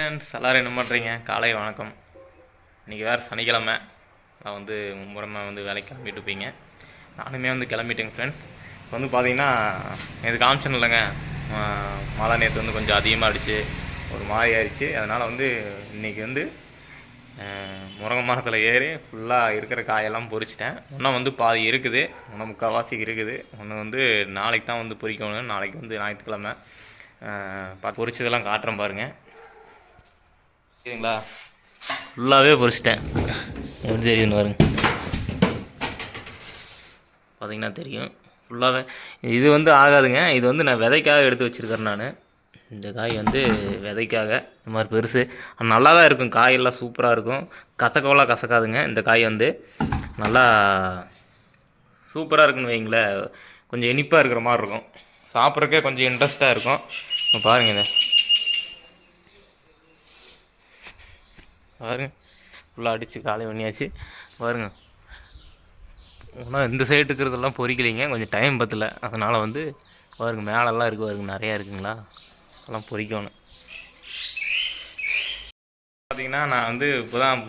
Friends எல்லோரும் என்ன பண்ணுறீங்க காலை வணக்கம். இன்றைக்கி வேறு சனிக்கிழமை. நான் வந்து மும்முரமாக வந்து வேலைக்கு கிளம்பிட்டு இருப்பீங்க. நானுமே வந்து கிளம்பிட்டேங்க ஃப்ரெண்ட்ஸ் இப்போ வந்து பார்த்தீங்கன்னா இது காமிச்சன் இல்லைங்க. மழை நேற்று வந்து கொஞ்சம் அதிகமாக அடிச்சு ஒரு மாதிரி ஆயிடுச்சு அதனால் வந்து இன்றைக்கி வந்து முருங்கை மரத்தில் ஏறி ஃபுல்லாக இருக்கிற காயெல்லாம் பொறிச்சிட்டேன் ஒன்றும் வந்து பாதி இருக்குது. ஒன்றும் முக்கால்வாசி இருக்குது. ஒன்று வந்து நாளைக்கு தான் வந்து பொறிக்கணும் நாளைக்கு வந்து ஞாயிற்றுக்கிழமை. பொறிச்சதெல்லாம் காட்டுறேன் பாருங்கள் சரிங்களா ஃபுல்லாகவே பொறிச்சிட்டேன் எப்படி தெரியுதுன்னு பாருங்க. பார்த்தீங்கன்னா தெரியும். ஃபுல்லாகவே இது வந்து ஆகாதுங்க. இது வந்து நான் விதைக்காக எடுத்து வச்சுருக்கேன் நான். இந்த காய் வந்து விதைக்காக. இந்த மாதிரி பெருசு. நல்லா தான் இருக்கும். காயெல்லாம் சூப்பராக இருக்கும். கசக்கவெல்லாம் கசக்காதுங்க. இந்த காய் வந்து நல்லா சூப்பராக இருக்குன்னு வைங்களேன். கொஞ்சம் இனிப்பாக இருக்கிற மாதிரி இருக்கும். சாப்பிட்றக்கே கொஞ்சம் இன்ட்ரெஸ்ட்டாக இருக்கும். பாருங்கள் இதை. பாருங்க. ஃபுல்லாக அடித்து காலை பண்ணியாச்சு. பாருங்க. ஆனால் இந்த சைடு இருக்கிறதெல்லாம் பொறிக்கலைங்க. கொஞ்சம் டைம் பற்றல அதனால் வந்து பாருங்க மேலெல்லாம் இருக்குது பாருங்க நிறையா இருக்குங்களா? அதெல்லாம் பொறிக்கணும். பார்த்திங்கன்னா நான் வந்து இப்போ தான்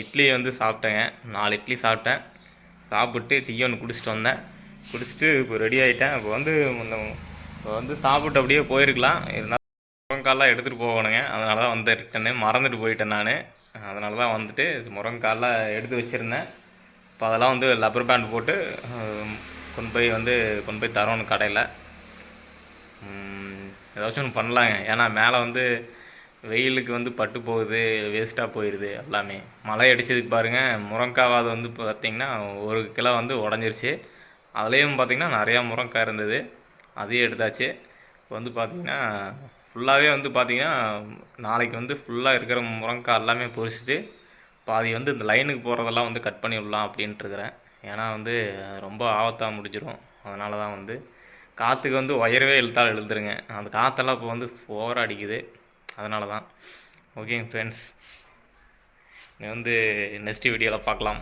இட்லி வந்து சாப்பிட்டேங்க. நாலு இட்லி சாப்பிட்டேன். சாப்பிட்டு டீ ஒன்று குடிச்சிட்டு வந்தேன். குடிச்சிட்டு இப்போ ரெடி ஆகிட்டேன் இப்போ வந்து இப்போ வந்து சாப்பிட்டு அப்படியே போயிருக்கலாம். இருந்தாலும் முருங்காலாம் எடுத்துகிட்டு போகணுங்க. அதனால தான் வந்து ரிட்டனு மறந்துட்டு போயிட்டேன் நான். அதனால தான் வந்துட்டு முருங்காலாம் எடுத்து வச்சுருந்தேன். இப்போ அதெல்லாம் வந்து லப்பர் பேண்ட் போட்டு கொண்டு போய் வந்து கொண்டு போய் தரணும் கடையில். ஏதாச்சும் ஒன்று பண்ணலாங்க. ஏன்னா மேலே வந்து வெயிலுக்கு வந்து பட்டு போகுது வேஸ்ட்டாக போயிடுது எல்லாமே. மழை அடிச்சதுக்கு பாருங்கள் முருங்காவாது வந்து இப்போ பார்த்தீங்கன்னா ஒரு கிலோ வந்து உடஞ்சிருச்சு. அதுலேயும் பார்த்தீங்கன்னா நிறையா முருங்காய் இருந்தது. அதையும் எடுத்தாச்சு. இப்போ வந்து பார்த்திங்கன்னா ஃபுல்லாகவே வந்து பார்த்திங்கன்னா நாளைக்கு வந்து ஃபுல்லாக இருக்கிற முருங்காய் எல்லாமே பொறிச்சிட்டு பாதி வந்து இந்த லைனுக்கு போகிறதெல்லாம் வந்து கட் பண்ணி விடலாம் அப்படின்ட்டுருக்கிறேன் ஏன்னா வந்து ரொம்ப ஆபத்தாக முடிஞ்சிடும் அதனால தான் வந்து காற்றுக்கு வந்து உயரவே இழுத்தால் எழுதுருங்க அந்த காற்றெல்லாம் இப்போ வந்து ஓவராக அடிக்குது. அதனால தான் ஓகேங்க ஃப்ரெண்ட்ஸ் நீ வந்து நெக்ஸ்ட் வீடியோவில் பார்க்கலாம்.